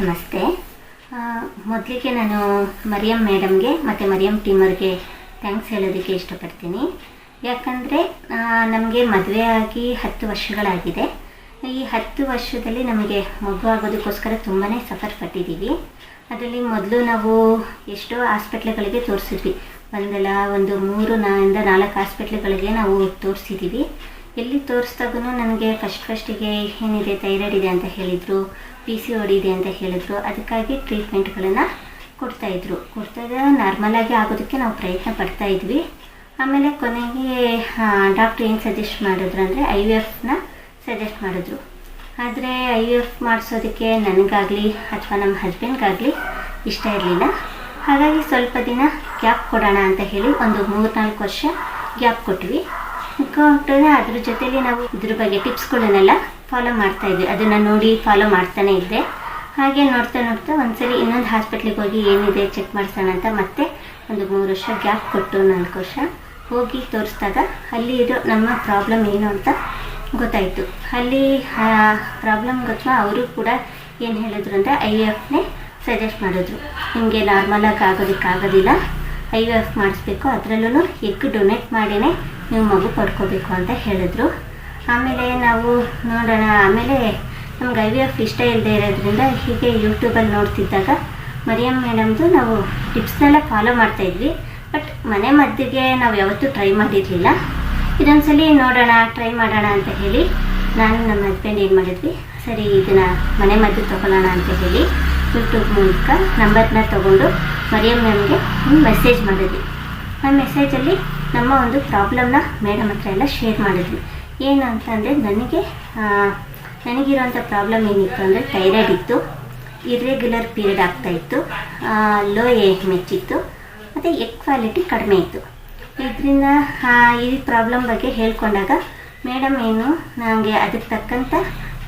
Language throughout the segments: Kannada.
ನಮಸ್ತೆ. ಮೊದಲಿಗೆ ನಾನು ಮರಿಯಂ ಮೇಡಮ್ಗೆ ಮತ್ತು ಮರಿಯಂ ಟೀಮರ್ಗೆ ಥ್ಯಾಂಕ್ಸ್ ಹೇಳೋದಕ್ಕೆ ಇಷ್ಟಪಡ್ತೀನಿ. ಯಾಕಂದರೆ ನಮಗೆ ಮದುವೆ ಆಗಿ ಹತ್ತು ವರ್ಷಗಳಾಗಿದೆ. ಈ ಹತ್ತು ವರ್ಷದಲ್ಲಿ ನಮಗೆ ಮಗು ಆಗೋದಕ್ಕೋಸ್ಕರ ತುಂಬಾ ಸಫರ್ ಪಟ್ಟಿದ್ದೀವಿ ಅದರಲ್ಲಿ ಮೊದಲು ನಾವು ಎಷ್ಟೋ ಹಾಸ್ಪಿಟ್ಲ್ಗಳಿಗೆ ತೋರಿಸಿದ್ವಿ. ಒಂದಲ್ಲ, ಒಂದು ಮೂರು, ನಾಯಿಂದ ನಾಲ್ಕು ಹಾಸ್ಪಿಟ್ಲ್ಗಳಿಗೆ ನಾವು ತೋರಿಸಿದ್ದೀವಿ ಎಲ್ಲಿ ತೋರಿಸ್ದಾಗೂ ನನಗೆ ಫಸ್ಟ್ ಫಸ್ಟಿಗೆ ಏನಿದೆ ಥೈರಾಯ್ಡ್ ಇದೆ ಅಂತ ಹೇಳಿದರು. ಪಿ ಸಿ ಓಡಿದೆ ಅಂತ ಹೇಳಿದ್ರು. ಅದಕ್ಕಾಗಿ ಟ್ರೀಟ್ಮೆಂಟ್ಗಳನ್ನು ಕೊಡ್ತಾಯಿದ್ರು ಕೊಡ್ತಾಯಿದ್ರೆ ನಾರ್ಮಲಾಗಿ ಆಗೋದಕ್ಕೆ ನಾವು ಪ್ರಯತ್ನ ಪಡ್ತಾ ಇದ್ವಿ. ಆಮೇಲೆ ಕೊನೆಗೆ ಡಾಕ್ಟ್ರ್ ಏನು ಸಜೆಸ್ಟ್ ಮಾಡಿದ್ರು ಅಂದರೆ ಐ ವಿ ಎಫ್ನ ಸಜೆಸ್ಟ್ ಮಾಡಿದ್ರು. ಆದರೆ ಐ ವಿ ಎಫ್ ಮಾಡಿಸೋದಕ್ಕೆ ನನಗಾಗಲಿ ಅಥವಾ ನಮ್ಮ ಹಸ್ಬೆಂಡ್ಗಾಗಲಿ ಇಷ್ಟ ಇರಲಿಲ್ಲ. ಹಾಗಾಗಿ ಸ್ವಲ್ಪ ದಿನ ಗ್ಯಾಪ್ ಕೊಡೋಣ ಅಂತ ಹೇಳಿ ಒಂದು ಮೂರು ನಾಲ್ಕು ವರ್ಷ ಗ್ಯಾಪ್ ಕೊಟ್ವಿ. ಕೊಟ್ಟರೆ ಅದ್ರ ಜೊತೆಲಿ ನಾವು ಇದ್ರ ಬಗ್ಗೆ ಟಿಪ್ಸ್ಗಳನ್ನೆಲ್ಲ ಫಾಲೋ ಮಾಡ್ತಾ ಇದ್ವಿ ಅದನ್ನು ನೋಡಿ ಫಾಲೋ ಮಾಡ್ತಾನೆ ಇದ್ದೆ. ಹಾಗೆ ನೋಡ್ತಾ ನೋಡ್ತಾ ಒಂದ್ಸರಿ ಇನ್ನೊಂದು ಹಾಸ್ಪಿಟ್ಲಿಗೆ ಹೋಗಿ ಏನಿದೆ ಚೆಕ್ ಮಾಡ್ಸೋಣ ಅಂತ ಮತ್ತೆ ಒಂದು ಮೂರು ವರ್ಷ ಗ್ಯಾಪ್ ಕೊಟ್ಟು ನಾಲ್ಕು ವರ್ಷ ಹೋಗಿ ತೋರಿಸಿದಾಗ ಅಲ್ಲಿ ಇರೋ ನಮ್ಮ ಪ್ರಾಬ್ಲಮ್ ಏನು ಅಂತ ಗೊತ್ತಾಯಿತು. ಅಲ್ಲಿ ಪ್ರಾಬ್ಲಮ್ ಗೊತ್ತಾ ಅವರು ಕೂಡ ಏನು ಹೇಳಿದ್ರು ಅಂದರೆ ಐ ಎಫ್ನೇ ಸಜೆಸ್ಟ್ ಮಾಡಿದ್ರು. ನಿಮಗೆ ನಾರ್ಮಲಾಗಿ ಆಗೋದಕ್ಕಾಗೋದಿಲ್ಲ ಐ ಎಫ್ ಮಾಡಿಸ್ಬೇಕು. ಅದರಲ್ಲೂ ಎಗ್ ಡೊನೇಟ್ ಮಾಡಿನೇ. ನೀವು ಮಗು ಪಡ್ಕೋಬೇಕು ಅಂತ ಹೇಳಿದ್ರು. ಆಮೇಲೆ ನಾವು ನೋಡೋಣ. ಆಮೇಲೆ ನಮ್ಗೆ ಐ ವಿ ಎಫ್ ಇಷ್ಟ ಇಲ್ಲದೆ ಇರೋದ್ರಿಂದ ಹೀಗೆ ಯೂಟ್ಯೂಬಲ್ಲಿ ನೋಡ್ತಿದ್ದಾಗ ಮರಿಯಮ್ ಮೇಡಮ್ದು ನಾವು ಟಿಪ್ಸ್ನೆಲ್ಲ ಫಾಲೋ ಮಾಡ್ತಾಯಿದ್ವಿ ಬಟ್ ಮನೆ ಮದ್ದಿಗೆ ನಾವು ಯಾವತ್ತೂ ಟ್ರೈ ಮಾಡಿರಲಿಲ್ಲ. ಇದೊಂದ್ಸಲಿ ನೋಡೋಣ ಟ್ರೈ ಮಾಡೋಣ ಅಂತ ಹೇಳಿ ನಾನು ನಮ್ಮ ಹಸ್ಬೆಂಡ್ ಏನು ಮಾಡಿದ್ವಿ. ಸರಿ, ಇದನ್ನು ಮನೆ ಮದ್ದು ತೊಗೊಳ್ಳೋಣ ಅಂತ ಹೇಳಿ ಯೂಟ್ಯೂಬ್ ಮೂಲಕ ನಂಬರ್ನ ತೊಗೊಂಡು ಮರಿಯಮ್ ಮ್ಯಾಮ್ಗೆ ಒಂದು ಮೆಸೇಜ್ ಮಾಡಿದ್ವಿ. ಆ ಮೆಸೇಜಲ್ಲಿ ನಮ್ಮ ಒಂದು ಪ್ರಾಬ್ಲಮ್ನ ಮೇಡಮ್ ಹತ್ರ ಎಲ್ಲ ಶೇರ್ ಮಾಡಿದ್ವಿ. ಏನು ಅಂತಂದರೆ ನನಗೆ ನನಗಿರೋಂಥ ಪ್ರಾಬ್ಲಮ್ ಏನಿತ್ತು ಅಂದರೆ ಥೈರಾಯ್ಡ್ ಇತ್ತು. ಇರ್ರೆಗ್ಯುಲರ್ ಪೀರಿಯಡ್ ಆಗ್ತಾಯಿತ್ತು ಲೋ ಏಜ್ ಮೆಚ್ಚಿತ್ತು. ಮತ್ತು ಎಗ್ ಕ್ವಾಲಿಟಿ ಕಡಿಮೆ ಇತ್ತು. ಇದರಿಂದ ಈ ಪ್ರಾಬ್ಲಮ್ ಬಗ್ಗೆ ಹೇಳ್ಕೊಂಡಾಗ ಮೇಡಮ್ ಏನು ನನಗೆ ಅದಕ್ಕೆ ತಕ್ಕಂಥ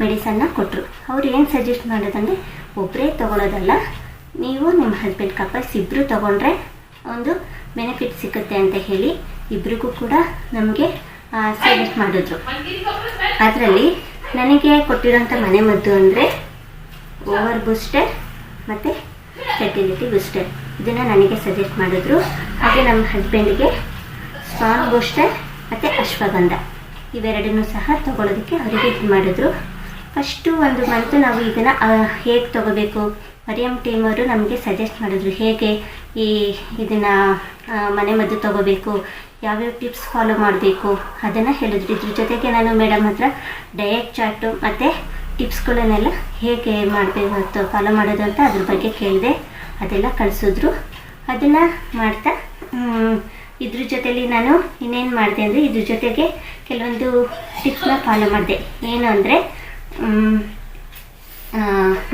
ಮೆಡಿಸನ್ನ ಕೊಟ್ಟರು ಅವ್ರು ಏನು ಸಜೆಸ್ಟ್ ಮಾಡೋದಂದರೆ ಒಬ್ಬರೇ ತೊಗೊಳೋದಲ್ಲ. ನೀವು ನಿಮ್ಮ ಹಸ್ಬೆಂಡ್ ಕಪಲ್ಸ್ ಇಬ್ಬರು ತೊಗೊಂಡ್ರೆ ಒಂದು ಬೆನಿಫಿಟ್ ಸಿಗುತ್ತೆ ಅಂತ ಹೇಳಿ, ಇಬ್ರಿಗೂ ಕೂಡ ನಮಗೆ ಸಜೆಸ್ಟ್ ಮಾಡಿದ್ರು ಅದರಲ್ಲಿ ನನಗೆ ಕೊಟ್ಟಿರೋಂಥ ಮನೆ ಮದ್ದು ಅಂದರೆ ಓವರ್ ಬೂಸ್ಟರ್ ಮತ್ತು ಫೆರ್ಟಿಲಿಟಿ ಬೂಸ್ಟರ್ ಇದನ್ನು ನನಗೆ ಸಜೆಸ್ಟ್ ಮಾಡಿದ್ರು. ಹಾಗೆ ನಮ್ಮ ಹಸ್ಬೆಂಡಿಗೆ ಸ್ಟ್ರಾಂಗ್ ಬೂಸ್ಟರ್ ಮತ್ತು ಅಶ್ವಗಂಧ. ಇವೆರಡನ್ನೂ ಸಹ ತೊಗೊಳೋದಕ್ಕೆ ಅವರಿಗೆ ಇದು ಮಾಡಿದ್ರು. ಫಸ್ಟು ಒಂದು ಮಂತು ನಾವು ಇದನ್ನು ಹೇಗೆ ತಗೋಬೇಕು? ಮರಿಯಮ್ ಟೀಮ್ ಅವರು ನಮಗೆ ಸಜೆಸ್ಟ್ ಮಾಡಿದ್ರು. ಹೇಗೆ? ಈ ಇದನ್ನು ಮನೆ ಮದ್ದು ತಗೋಬೇಕು, ಯಾವ್ಯಾವ ಟಿಪ್ಸ್ ಫಾಲೋ ಮಾಡಬೇಕು, ಅದನ್ನು ಹೇಳಿದ್ರು ಇದ್ರ ಜೊತೆಗೆ ನಾನು ಮೇಡಮ್ ಹತ್ರ ಡಯಟ್ ಚಾರ್ಟು ಮತ್ತು ಟಿಪ್ಸ್ಗಳನ್ನೆಲ್ಲ ಹೇಗೆ ಮಾಡಬೇಕು ಫಾಲೋ ಮಾಡೋದು ಅಂತ ಅದ್ರ ಬಗ್ಗೆ ಕೇಳಿದೆ. ಅದೆಲ್ಲ ಕಳಿಸಿದ್ರು. ಅದನ್ನು ಮಾಡ್ತಾ ಇದ್ರ ಜೊತೆಲಿ ನಾನು ಇನ್ನೇನು ಮಾಡಿದೆ ಅಂದರೆ ಇದ್ರ ಜೊತೆಗೆ ಕೆಲವೊಂದು ಟಿಪ್ಸ್ನ ಫಾಲೋ ಮಾಡಿದೆ. ಏನು ಅಂದರೆ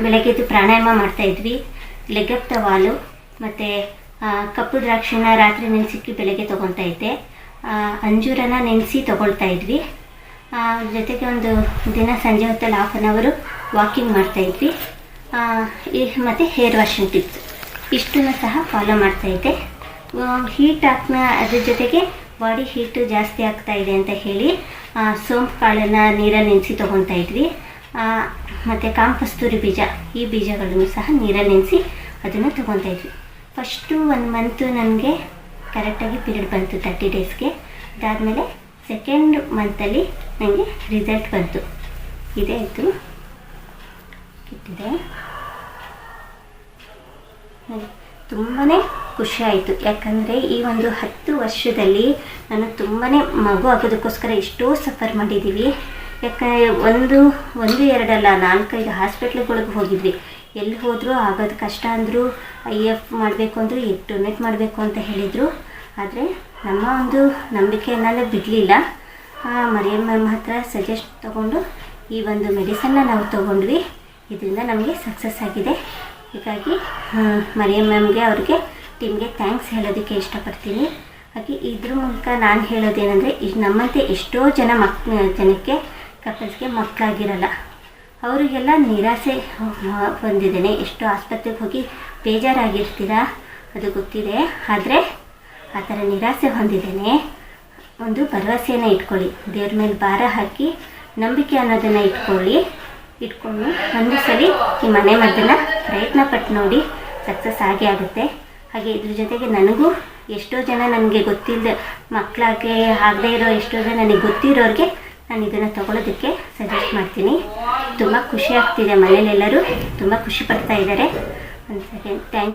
ಬೆಳಗ್ಗೆದ್ದು ಪ್ರಾಣಾಯಾಮ ಮಾಡ್ತಾ ಇದ್ವಿ. ಲೆಗ್ ವಾಲು ಮತ್ತು ಕಪ್ಪು ದ್ರಾಕ್ಷಿನ ರಾತ್ರಿ ನೆನೆಸಿಕ್ಕಿ ಬೆಳಗ್ಗೆ ತೊಗೊತಾ ಇದ್ದೆ. ಅಂಜೂರನ ನೆನೆಸಿ ತೊಗೊಳ್ತಾ ಇದ್ವಿ. ಜೊತೆಗೆ ಒಂದು ದಿನ ಸಂಜೆ ಹೊತ್ತಲ್ಲಿ ಹಾಫ್ ಅನ್ ಅವರು ವಾಕಿಂಗ್ ಮಾಡ್ತಾ ಇದ್ವಿ. ಆ, ಈ ಮತ್ತು ಹೇರ್ ವಾಷಿಂಗ್ ಟಿಪ್ಸ್ ಇಷ್ಟನ್ನು ಸಹ ಫಾಲೋ ಮಾಡ್ತಾ ಇದ್ದೆ. ಹೀಟ್ ಹಾಕ್ನ ಅದ್ರ ಜೊತೆಗೆ ಬಾಡಿ ಹೀಟು ಜಾಸ್ತಿ ಆಗ್ತಾ ಇದೆ ಅಂತ ಹೇಳಿ ಸೋಂಪು ಕಾಳನ್ನು ನೀರಲ್ಲಿ ನೆನೆಸಿ ತೊಗೊತಾ ಇದ್ವಿ. ಮತ್ತು ಕಾಂಪಸ್ತೂರಿ ಬೀಜ ಈ ಬೀಜಗಳನ್ನು ಸಹ ನೀರಲ್ಲಿ ನೆನೆಸಿ ಅದನ್ನು ತೊಗೊತಾ ಇದ್ವಿ. ಫಸ್ಟು ಒನ್ ಮಂತು ನನಗೆ ಕರೆಕ್ಟಾಗಿ ಪೀರಿಯಡ್ ಬಂತು ತರ್ಟಿ ಡೇಸ್ಗೆ ಅದಾದಮೇಲೆ ಸೆಕೆಂಡ್ ಮಂತಲ್ಲಿ ನನಗೆ ರಿಸಲ್ಟ್ ಬಂತು. ಇದೇ ಆಯಿತು ಇಟ್ಟಿದೆ ತುಂಬಾ ಖುಷಿ ಆಯಿತು. ಯಾಕಂದರೆ ಈ ಒಂದು ಹತ್ತು ವರ್ಷದಲ್ಲಿ ನಾನು ತುಂಬಾ ಮಗು ಆಗೋದಕ್ಕೋಸ್ಕರ ಎಷ್ಟೋ ಸಫರ್ ಮಾಡಿದ್ದೀವಿ ಯಾಕಂದರೆ ಒಂದು ಒಂದು ಎರಡಲ್ಲ, ನಾಲ್ಕೈದು ಹಾಸ್ಪಿಟ್ಲ್ಗಳಿಗೆ ಹೋಗಿದ್ವಿ. ಎಲ್ಲಿ ಹೋದರೂ ಆಗೋದು ಕಷ್ಟ ಅಂದರು ಐ ಎಫ್ ಮಾಡಬೇಕು ಅಂದರು ಎಟ್ಟು ಡೊನೇಟ್ ಮಾಡಬೇಕು ಅಂತ ಹೇಳಿದರು. ಆದರೆ ನಮ್ಮ ಒಂದು ನಂಬಿಕೆಯನ್ನೆಲ್ಲ ಬಿಡಲಿಲ್ಲ. ಮರಿಯಮ್ಮ ಮ್ಯಾಮ್ ಹತ್ರ ಸಜೆಸ್ಟ್ ತೊಗೊಂಡು ಈ ಒಂದು ಮೆಡಿಸನ್ನ ನಾವು ತೊಗೊಂಡ್ವಿ. ಇದರಿಂದ ನಮಗೆ ಸಕ್ಸಸ್ ಆಗಿದೆ. ಹೀಗಾಗಿ ಮರಿಯಮ್ಮ ಮರಿಯಮ್ ಮ್ಯಾಮ್ಗೆ ಅವ್ರಿಗೆ ಟೀಮ್ಗೆ ಥ್ಯಾಂಕ್ಸ್ ಹೇಳೋದಕ್ಕೆ ಇಷ್ಟಪಡ್ತೀನಿ. ಹಾಗೆ ಇದ್ರ ಮೂಲಕ ನಾನು ಹೇಳೋದೇನೆಂದರೆ ಈಗ ನಮ್ಮಂತೆ ಎಷ್ಟೋ ಜನ ಮಕ್ ಜನಕ್ಕೆ ಕಪಲ್ಸ್ಗೆ ಮಕ್ಕಳಾಗಿರಲ್ಲ ಅವರಿಗೆಲ್ಲ ನಿರಾಸೆ ಬಂದಿದ್ದೇನೆ. ಎಷ್ಟು ಆಸ್ಪತ್ರೆಗೆ ಹೋಗಿ ಬೇಜಾರಾಗಿರ್ತೀರಾ? ಅದು ಗೊತ್ತಿದೆ. ಆದರೆ ಆ ಥರ ನಿರಾಸೆ ಹೊಂದಿದ್ದೇನೆ. ಒಂದು ಭರವಸೆಯನ್ನು ಇಟ್ಕೊಳ್ಳಿ. ದೇವ್ರ ಮೇಲೆ ಭಾರ ಹಾಕಿ ನಂಬಿಕೆ ಅನ್ನೋದನ್ನು ಇಟ್ಕೊಳ್ಳಿ. ಇಟ್ಕೊಂಡು ಒಂದು ಸಲ ಈ ಮನೆ ಮದ್ದನ್ನು ಪ್ರಯತ್ನ ಪಟ್ಟು ನೋಡಿ ಸಕ್ಸಸ್ ಆಗೇ ಆಗುತ್ತೆ. ಹಾಗೆ ಇದ್ರ ಜೊತೆಗೆ ನನಗೂ ಎಷ್ಟೋ ಜನ ನನಗೆ ಗೊತ್ತಿಲ್ಲದೆ ಮಕ್ಕಳಾಗೆ ಆಗದೇ ಇರೋ ಎಷ್ಟೋ ಜನ ನನಗೆ ಗೊತ್ತಿರೋರಿಗೆ ನಾನು ಇದನ್ನು ತೊಗೊಳೋದಕ್ಕೆ ಸಜೆಸ್ಟ್ ಮಾಡ್ತೀನಿ. ತುಂಬ ಖುಷಿ ಆಗ್ತಿದೆ ಮನೇಲೆಲ್ಲರೂ ತುಂಬ ಖುಷಿ ಪಡ್ತಾ ಇದ್ದಾರೆ. ಒಂದು ಸೆಕೆಂಡ್ ಥ್ಯಾಂಕ್